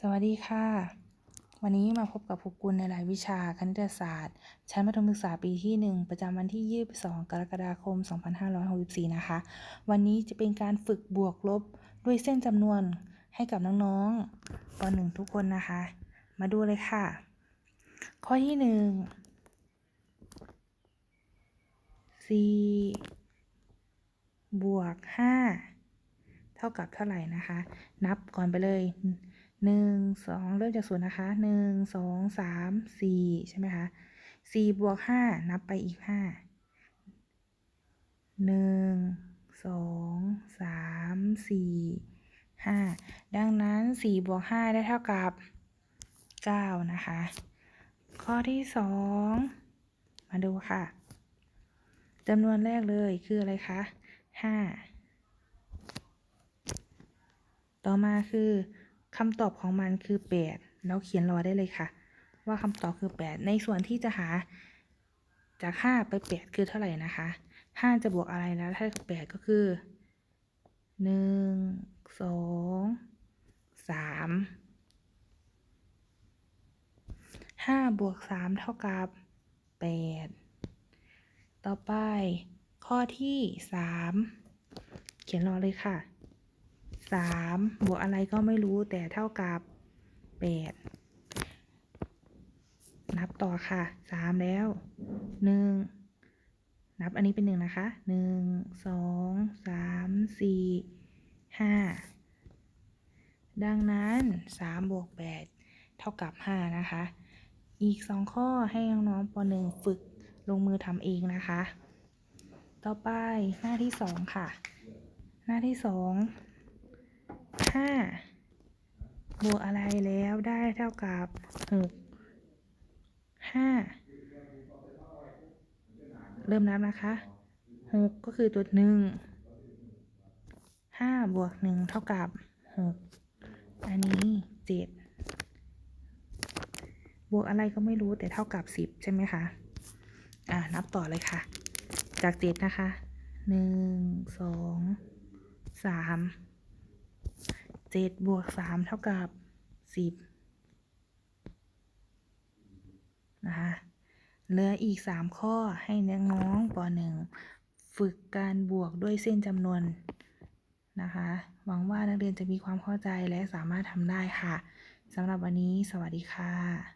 สวัสดีค่ะ วันนี้มาพบกับครูกุลในรายวิชาคณิตศาสตร์ ชั้นมัธยมศึกษาปีที่ 1 ประจำวันที่ 22 กรกฎาคม 2564 นะคะ วันนี้จะเป็นการฝึกบวกลบด้วยเส้นจำนวนให้กับน้องๆป .1 ทุกคนนะคะ มาดูเลยค่ะ ข้อที่ 1 4 บวก 5 เท่ากับเท่าไหร่นะคะ นับก่อนไปเลย หนึ่งสองเริ่มจากศูนย์นะคะหนึ่งสองสามสี่ใช่ไหมคะสี่บวกห้านับไปอีกห้าหนึ่งสองสามสี่ห้าดังนั้นสี่บวกห้าได้เท่ากับเก้านะคะ ข้อที่สองมาดูค่ะจำนวนแรกเลยคืออะไรคะห้าต่อมาคือ คำตอบของมันคือ 8 แล้วเขียนรอได้เลยค่ะ ว่าคำตอบคือ 8 ในส่วนที่จะหาจาก 5 ไป 8 คือเท่าไหร่นะคะ 5 จะบวกอะไรแล้วถ้ากับ8ก็คือ 1 2 3 5 บวก 3 เท่ากับ 8 ต่อไปข้อที่ 3 เขียนรอเลยค่ะ สามบวกอะไรก็ไม่รู้แต่เท่ากับแปดนับต่อค่ะสามแล้วหนึ่งนับอันนี้เป็นหนึ่งนะคะหนึ่งสองสามสี่ห้าดังนั้นสามบวกแปดเท่ากับห้านะคะ อีกสองข้อให้น้องๆปหนึ่งฝึกลงมือทำเองนะคะ ต่อไปหน้าที่สองค่ะ หน้าที่สอง ห้าบวกอะไรแล้วได้เท่ากับหกห้าเริ่มนับนะคะหกก็คือตัวหนึ่งห้าบวกหนึ่งเท่ากับหกอันนี้เจ็ดบวกอะไรก็ไม่รู้แต่เท่ากับสิบใช่ไหมคะอ่านับต่อเลยค่ะ จากเจ็ดนะคะหนึ่งสองสาม จ็ดบวกสามเท่ากับสิบนะคะเหลืออีกสามข้อให้น้องๆปหนึ่งฝึกการบวกด้วยเส้นจำนวนนะคะ หวังว่านักเรียนจะมีความเข้าใจและสามารถทำได้ค่ะสำหรับวันนี้ สวัสดีค่ะ